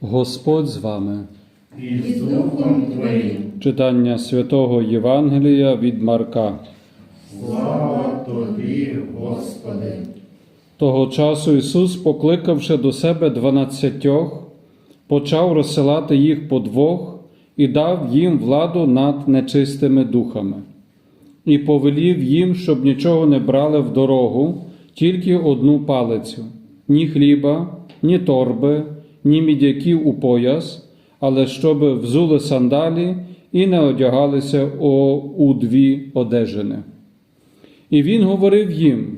Господь з вами. і з Духом Твоїм. Читання святого Євангелія від Марка. Слава Тобі, Господи! Того часу Ісус, покликавши до себе дванадцятьох, почав розсилати їх по двох і дав їм владу над нечистими духами, і повелів їм, щоб нічого не брали в дорогу, тільки одну палицю, ні хліба, ні торби, ні мідяків у пояс, але щоб взули сандалі і не одягалися о, у дві одежини. І він говорив їм: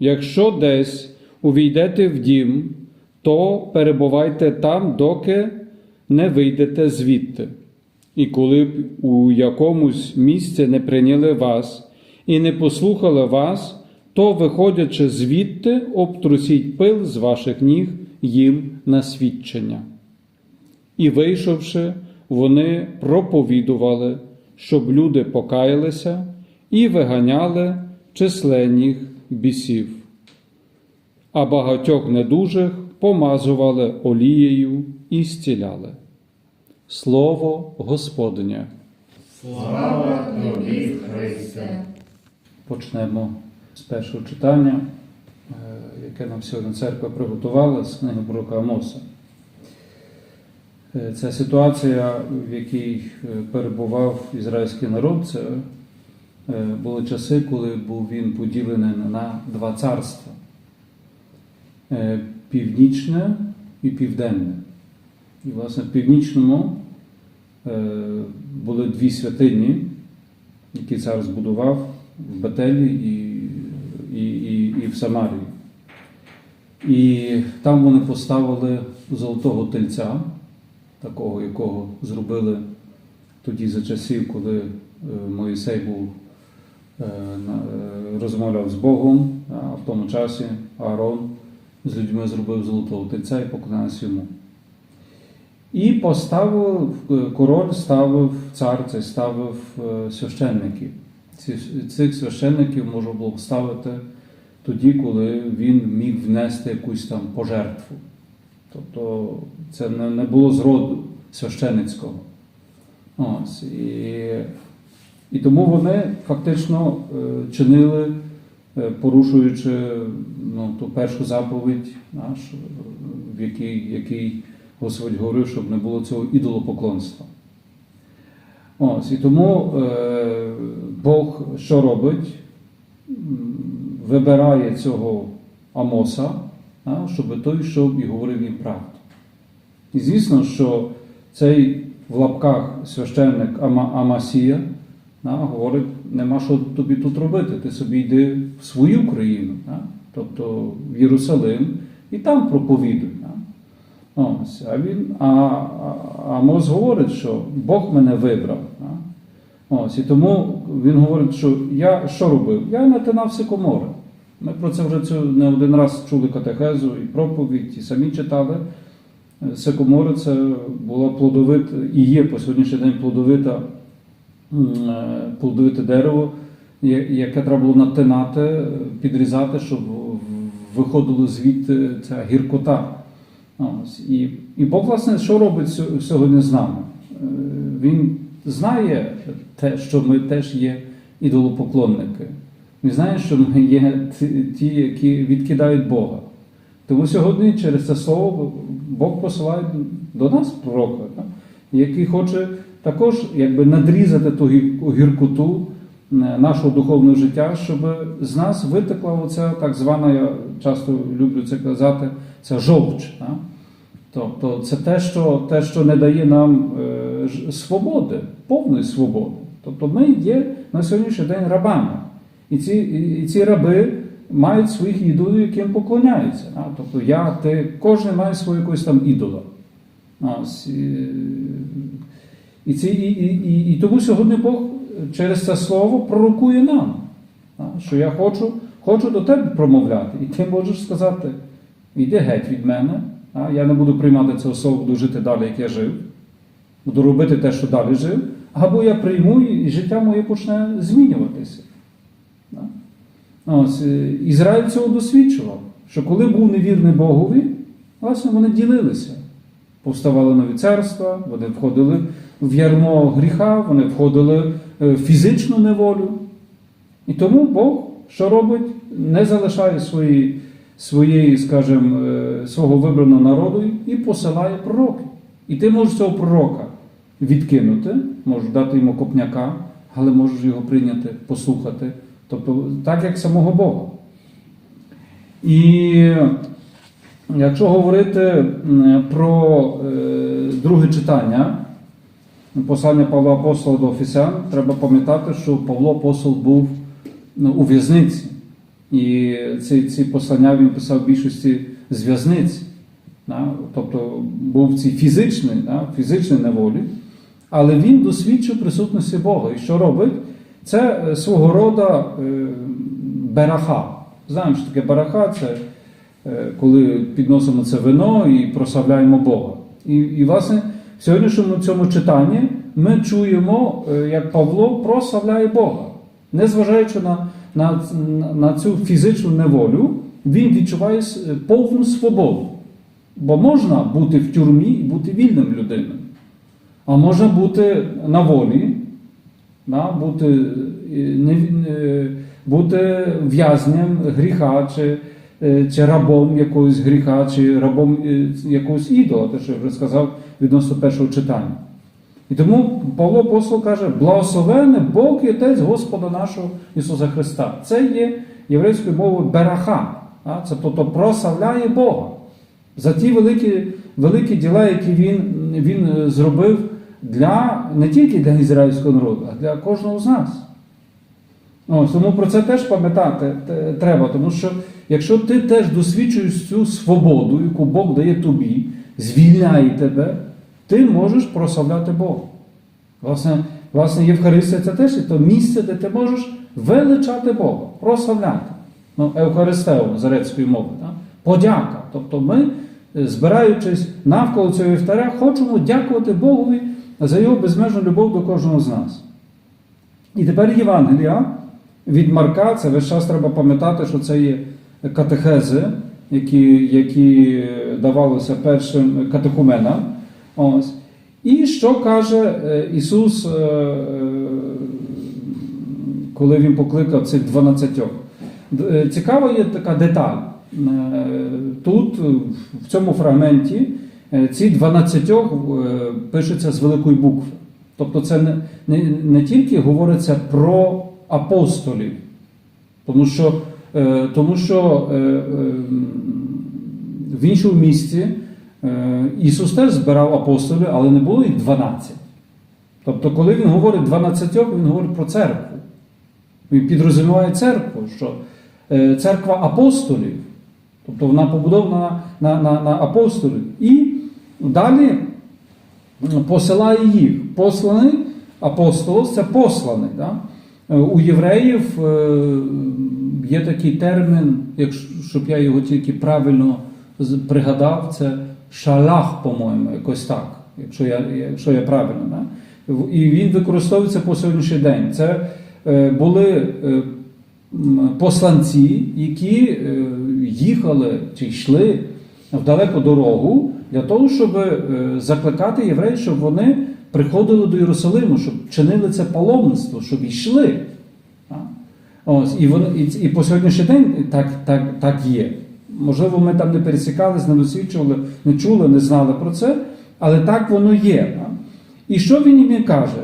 якщо десь увійдете в дім, то перебувайте там, доки не вийдете звідти. І коли б у якомусь місці не прийняли вас і не послухали вас, то, виходячи звідти, обтрусіть пил з ваших ніг їм на свідчення. І вийшовши, вони проповідували, щоб люди покаялися і виганяли численних бісів. А багатьох недужих помазували олією і зціляли. Слово Господнє. Слава Тобі, Христе! Почнемо з першого читання, яке нам сьогодні церква приготувала з книги Пророка Амоса. Е, Це ситуація, в якій е, перебував ізраїльський народ. Це е, були часи, коли був він поділений на два царства: північне і південне. І, власне, в північному були дві святині, які цар збудував в Бетелі і, і, і, і в Самарії. І там вони поставили золотого тельця, такого, якого зробили тоді за часів, коли е, Моїсей був е, е, розмовляв з Богом, а в тому часі Аарон з людьми зробив золотого тельця і поклонявся йому. І поставив король, ставив цар, цей ставив священників. Цих священників можна було ставити тоді, коли він міг внести якусь там пожертву. Тобто це не, було зроду священицького. Ось, і, і тому вони фактично е, чинили, е, порушуючи ну, ту першу заповідь, наш, е, в якій, який Господь говорив, щоб не було цього ідолопоклонства. Ось, і тому е, Бог що робить? Вибирає цього Амоса, щоб той йшов і говорив їм правду. І звісно, що цей в лапках священник Ама, Амасія говорить, нема що тобі тут робити, ти собі йди в свою країну, тобто в Єрусалим, і там проповідуй. Ось, а він, а Амос говорить, що Бог мене вибрав. Ось, і тому він говорить, що я що робив? Я натинав сикомори. Ми про це вже цю не один раз чули катехезу і проповідь, і самі читали. Сикомори це була плодовита, і є по сьогоднішній день плодовита, е, плодовите дерево, яке треба було натинати, підрізати, щоб виходило звідти ця гіркота. Ось. І, і Бог, власне, що робить сьогодні з нами? Е, Він знає те, що ми теж є ідолопоклонники. Він знає, що ми є ті- які відкидають Бога. Тому сьогодні через це слово Бог посилає до нас пророка, який хоче також якби, надрізати ту гіркоту е, нашого духовного життя, щоб з нас витекла оця так звана, я часто люблю це казати, це жовч. Тобто це те, що, те, що не дає нам е, свободи, повної свободи. Тобто ми є на сьогоднішній день рабами. І ці, і, ці раби мають своїх ідолів, яким поклоняються. а. Тобто я, ти, кожен має свого якогось там ідола. Ось, і, і, ці, і, і, і, тому сьогодні Бог через це слово пророкує нам, а, що я хочу, хочу до тебе промовляти. І ти можеш сказати, іди геть від мене, а, я не буду приймати цього слова, буду жити далі, як я жив, буду робити те, що далі жив, або я прийму і життя моє почне змінюватися. Ось, е, Ізраїль цього досвідчував, що коли був невірний Богові, власне, вони ділилися повставали нові царства, вони входили в ярмо гріха, вони входили е, в фізичну неволю. І тому Бог що робить? Не залишає свої, своєї, скажімо, е, свого вибраного народу і посилає пророків. І ти можеш цього пророка відкинути, можеш дати йому копняка, але можеш його прийняти, послухати. Тобто, так як самого Бога. І якщо говорити про е, друге читання, послання Павла Апостола до Офісян, треба пам'ятати, що Павло Апостол був ну, у в'язниці. І ці, ці послання він писав в більшості з в'язниці. Да? Тобто був в цій фізичній, фізичній неволі, але він досвідчив присутності Бога. І що робить? Це е, свого роду е, бераха. Знаємо, що таке бараха це е, коли підносимо це вино і прославляємо Бога. І, і власне, в сьогоднішньому цьому читанні ми чуємо, як Павло прославляє Бога. Незважаючи на, на, на цю фізичну неволю, він відчуває повну свободу. Бо можна бути в тюрмі і бути вільним людиною, а можна бути на волі, да, бути, е, не, не- бути в'язнем гріха, чи, е, чи рабом якогось гріха, чи рабом е, якогось ідола, те, що я вже сказав відносно першого читання. І тому Павло Апостол каже: благословений Бог і Отець Господа нашого Ісуса Христа. Це є єврейською мовою бераха. а, Це тобто прославляє Бога за ті великі, великі діла, які він, він е, зробив для, не тільки для ізраїльського народу, а для кожного з нас. Ось, тому про це теж пам'ятати треба, тому що якщо ти теж досвідчуєш цю свободу, яку Бог дає тобі, звільняє тебе, ти можеш прославляти Бога. Власне, власне, Євхаристія це теж то місце, де ти можеш величати Бога, прославляти. Ну, Евхаристео з грецької мови. Так? Подяка. Тобто ми, е, збираючись навколо цього вівтаря, хочемо дякувати Богові за його безмежну любов до кожного з нас. І тепер Євангелія від Марка, це весь час треба пам'ятати, що це є катехези, які, які давалися першим катехуменам. Ось. І що каже е, Ісус, е, е, коли Він покликав цих дванадцятьох? Цікава є така деталь. Тут, в цьому фрагменті, ці дванадцятьох е, пишуться з великої букви. Тобто це не, не, не тільки говориться про апостолів, тому що, е, тому що е, е, в іншому місці е, Ісус теж збирав апостолів, але не було їх 12. Тобто, коли Він говорить 12, Він говорить про церкву. Він підрозуміває церкву, що е, церква апостолів, тобто вона побудована на, на, на апостолів. І далі посилає їх. Посланий апостол це посланий. Да? Е, У євреїв е, є такий термін, щоб я його тільки правильно пригадав, це шалах, по-моєму, якось так, якщо я, якщо я правильно. Да? І він використовується по сьогоднішній день. Це е, були е, посланці, які е, їхали чи йшли в далеку дорогу для того, щоб е, закликати євреїв, щоб вони приходили до Єрусалиму, щоб чинили це паломництво, щоб йшли. Ось, і, вони, і, і по сьогоднішній день так, так, так є. Можливо, ми там не пересікались, не досвідчували, не чули, не знали про це, але так воно є. І що він їм каже?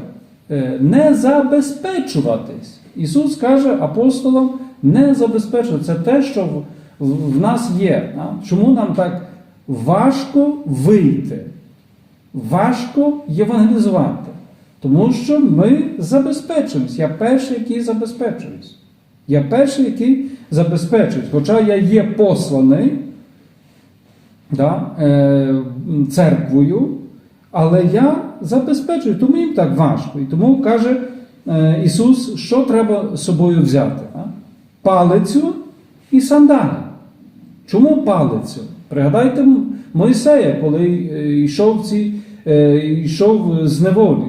Е, Не забезпечуватись. Ісус каже апостолам не забезпечувати. Це те, що в, нас є. Чому нам так важко вийти? Важко євангелізувати. Тому що ми забезпечуємось. Я перший, який забезпечуюсь. Я перший, який забезпечуюсь. Хоча я є посланий да, е, церквою, але я забезпечую, тому їм так важко. І тому каже е, Ісус, що треба з собою взяти? Палицю і сандалі. Чому палицю? Пригадайте М- Мойсея, коли е, йшов, ці, е, йшов з неволі.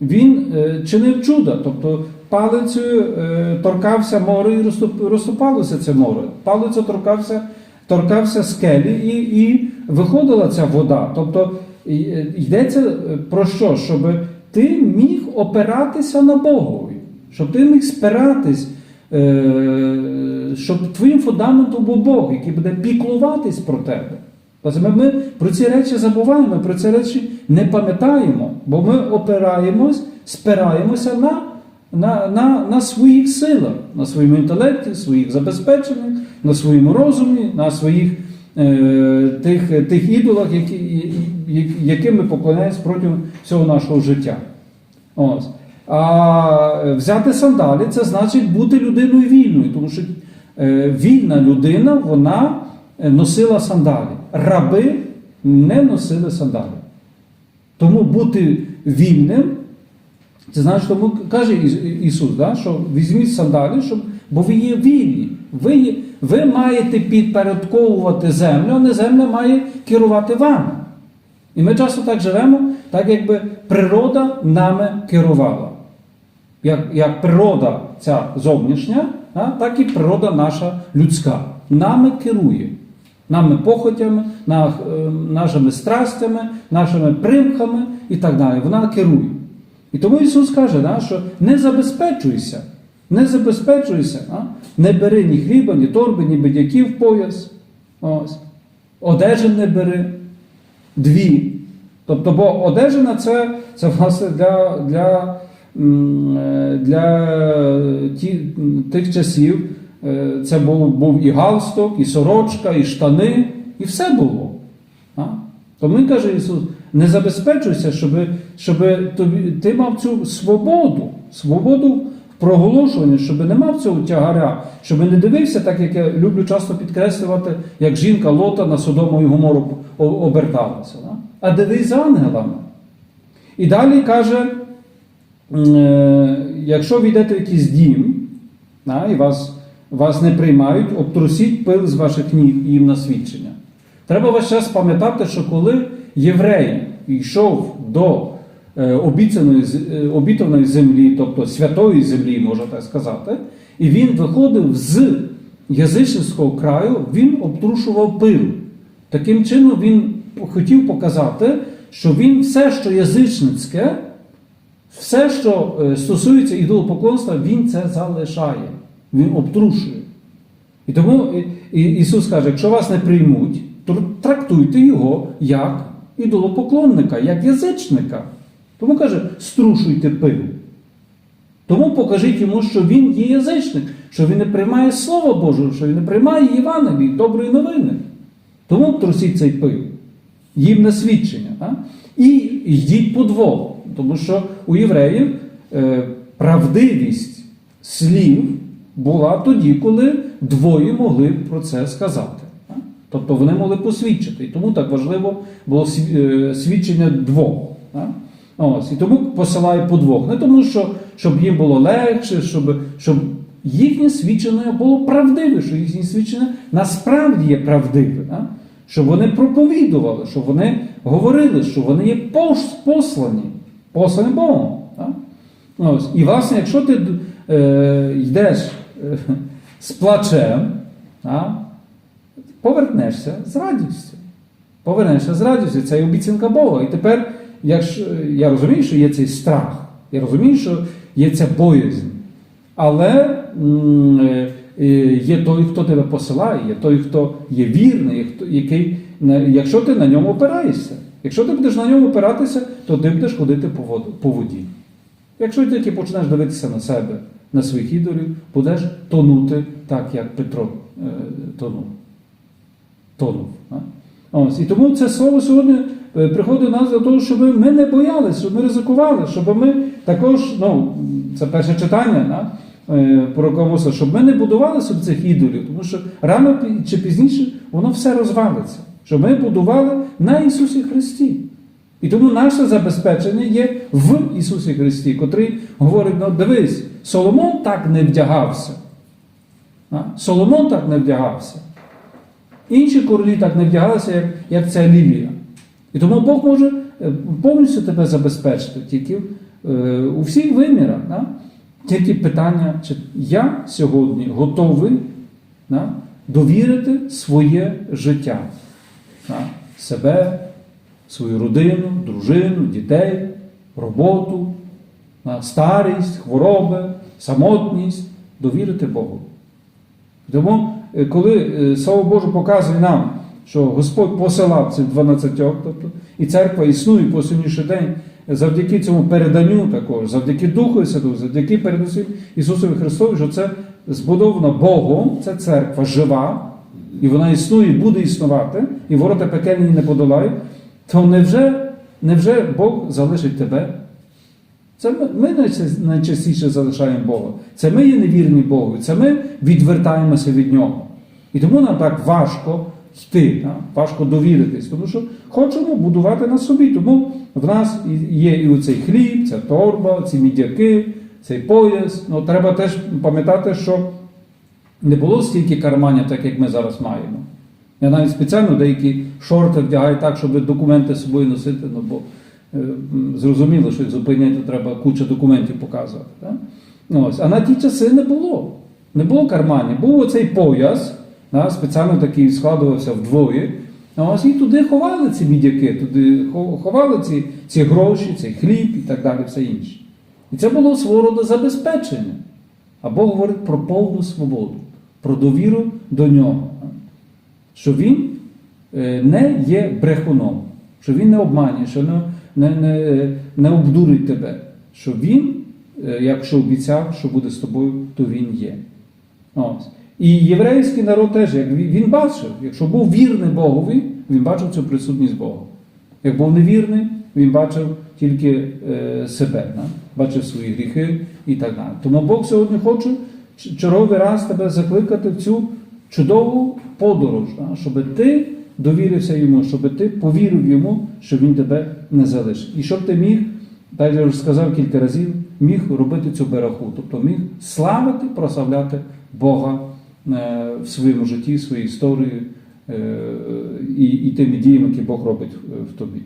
Він е, чинив чудо, тобто палицею торкався море і розступалося це море. Палицею торкався, торкався скелі і, і виходила ця вода. Тобто йдеться про що? Щоб ти міг опиратися на Богові, щоб ти міг спиратись, щоб твоїм фундаментом був Бог, який буде піклуватись про тебе. Ми, про ці речі забуваємо, про ці речі не пам'ятаємо, бо ми опираємось, спираємося на, на, на, на своїх силах, на своєму інтелекті, своїх забезпеченнях, на своєму розумі, на своїх е, тих, тих ідолах, які- яким ми поклоняємось протягом всього нашого життя. Ось. А взяти сандалі це значить бути людиною вільною, тому що е, вільна людина вона е, носила сандалі. Раби не носили сандалі. Тому бути вільним, це значить, тому каже Ісус, да, що візьміть сандалі, щоб, бо ви є вільні. Ви, ви маєте підпорядковувати землю, а не земля має керувати вами. І ми часто так живемо, так якби природа нами керувала. Як, як природа ця зовнішня, так і природа наша людська. Нами керує. Нами похотями, е, нашими страстями, нашими примхами і так далі. Вона керує. І тому Ісус каже, що не забезпечуйся, не забезпечуйся, не бери ні хліба, ні торби, ні бедяків в пояс. Ось. Одежі не бери дві. Тобто, бо одежина це, це власне для, для, для ті, тих часів. е, Це був, був і галстук, і сорочка, і штани, і все було. Тому він каже Ісус, не забезпечуйся, щоб, щоб тобі, ти мав цю свободу, свободу в проголошуванні, щоб не мав цього тягаря, щоб не дивився, так як я люблю часто підкреслювати, як жінка Лота на Содому і Гомору оберталася. А дивись за ангелами. І далі каже, е, якщо ви йдете в якийсь дім, да, і вас, вас не приймають, обтрусіть пил з ваших ніг їм на свідчення. Треба весь час пам'ятати, що коли єврей йшов до е, обіцяної, е, обітованої землі, тобто святої землі, можна так сказати, і він виходив з язичницького краю, він обтрушував пил. Таким чином він хотів показати, що він все, що язичницьке, все, що е, стосується ідолопоклонства, він це залишає, він обтрушує. І тому Ісус каже, якщо вас не приймуть, то трактуйте його як ідолопоклонника, як язичника. Тому каже, струшуйте пил. Тому покажіть йому, що він є язичник, що він не приймає Слово Боже, що він не приймає Євангелії, доброї новини. Тому трусіть цей пил. Їм на свідчення. І йдіть по двох. Тому що у євреїв е, правдивість слів була тоді, коли двоє могли про це сказати. Тобто вони могли посвідчити. І тому так важливо було е, свідчення двох. Ось, і тому посилає по двох. Не тому, що щоб їм було легше, щоб, щоб їхнє свідчення було правдиве, що їхнє свідчення насправді є правдиве. А? Щоб вони проповідували, щоб вони говорили, що вони є послані, послані Богом. Ось. І власне, якщо ти е, йдеш е, з плачем, повернешся з радістю. Повернешся з радістю, це є обіцянка Бога. І тепер, я розумію, що є цей страх, я розумію, що є ця боязнь. Але е, е, є той, хто тебе посилає, є той, хто є вірний, який, якщо ти на ньому опираєшся. Якщо ти будеш на ньому опиратися, то ти будеш ходити по воді. Якщо ти тільки почнеш дивитися на себе, на своїх ідолів, будеш тонути так, як Петро е, тонув. Тонув. а? Ось. І тому це слово сьогодні е, приходить до нас для того, щоб ми не боялися, щоб ми ризикували, щоб ми також, ну, це перше читання да, е, про щоб ми не будували собі цих ідолів, тому що рано чи пізніше воно все розвалиться. Щоб ми будували на Ісусі Христі. І тому наше забезпечення є в Ісусі Христі, котрий говорить: ну дивись, Соломон так не вдягався. Соломон так не вдягався. Інші королі так не вдягалися, як, як ця Лілія. І тому Бог може е, повністю тебе забезпечити тільки е, у всіх вимірах. Да? Тільки питання, чи я сьогодні готовий да, довірити своє життя, да? себе, свою родину, дружину, дітей, роботу, а, старість, хвороби, самотність, довірити Богу. Тому, е, коли е, Слово Боже показує нам, що Господь посилав цих 12, тобто, і церква існує по сьогоднішній день завдяки цьому переданню також, завдяки Духу Святому, завдяки передусім Ісусові Христові, що це збудована Богом, це церква жива, і вона існує, буде існувати, і ворота пекельні не подолають, то невже, невже Бог залишить тебе? Це ми, ми найчастіше залишаємо Бога. Це ми є невірні Богу, це ми відвертаємося від Нього. І тому нам так важко йти, так? важко довіритись, тому що хочемо будувати на собі. Тому в нас є і оцей хліб, ця торба, ці мідяки, цей пояс. Ну, треба теж пам'ятати, що не було стільки карманів, так як ми зараз маємо. Я навіть спеціально деякі шорти вдягаю так, щоб документи з собою носити, ну бо е, зрозуміло, що зупиняти треба куча документів показувати. Так? Ну, Ось. А на ті часи не було. Не було карманів. Був оцей пояс, да, спеціально такий складувався вдвоє. А ось і туди ховали ці мідяки, туди ховали ці, ці гроші, цей хліб і так далі, все інше. І це було свого роду забезпечення. А Бог говорить про повну свободу, про довіру до нього. Що він е, не є брехуном, що він не обманює, що не, не, не, не обдурить тебе. Що він, е, якщо обіцяв, що буде з тобою, то він є. Ось. І єврейський народ теж, як він бачив, якщо був вірний Богові, він бачив цю присутність Бога. Як був невірний, він бачив тільки е, себе, бачив свої гріхи і так далі. Тому Бог сьогодні хоче черговий раз тебе закликати в цю чудову подорож, щоб ти довірився йому, щоб ти повірив йому, що він тебе не залишить. І щоб ти міг, так я вже сказав кілька разів, міг робити цю бераху, тобто міг славити, прославляти Бога е, в своєму житті, своїй історії е, і, і тими діями, які Бог робить в тобі.